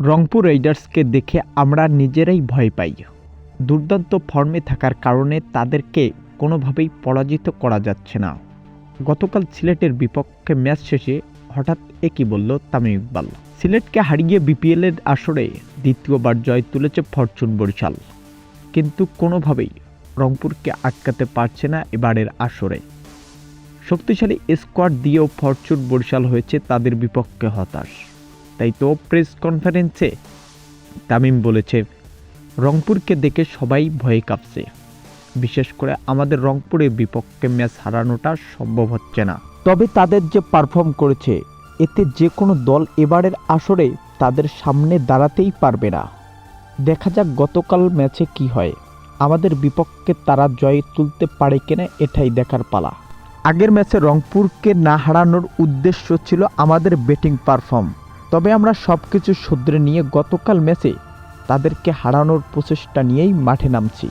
রংপুর রাইডার্সকে দেখে আমরা নিজেরাই ভয় পাই। দুর্দান্ত ফর্মে থাকার কারণে তাদেরকে কোনোভাবেই পরাজিত করা যাচ্ছে না। গতকাল সিলেটের বিপক্ষে ম্যাচ শেষে হঠাৎ একই বলল তামিম ইকবাল। সিলেটকে হারিয়ে বিপিএলের আসরে দ্বিতীয়বার জয় তুলেছে ফরচুন বরিশাল। কিন্তু কোনোভাবেই রংপুরকে আটকাতে পারছে না এবারের আসরে। শক্তিশালী স্কোয়াড দিয়েও ফরচুন বরিশাল হয়েছে তাদের বিপক্ষে হতাশ। তাই তো প্রেস কনফারেন্সে তামিম বলেছে, রংপুরকে দেখে সবাই ভয়ে কাঁপছে। বিশেষ করে আমাদের রংপুরের বিপক্ষে ম্যাচ হারানোটা সম্ভব হচ্ছে না। তবে তাদের যে পারফর্ম করেছে, এতে যে কোনো দল এবারের আসরে তাদের সামনে দাঁড়াতেই পারবে না। দেখা যাক গতকাল ম্যাচে কি হয়। আমাদের বিপক্ষে তারা জয় তুলতে পারে কিনা এটাই দেখার পালা। আগের ম্যাচে রংপুরকে না হারানোর উদ্দেশ্য ছিল আমাদের ব্যাটিং পারফর্ম তবে আমরা সব কিছু শুধরে নিয়ে গতকাল ম্যাচে তাদেরকে হারানোর প্রচেষ্টা নিয়েই মাঠে নামছি।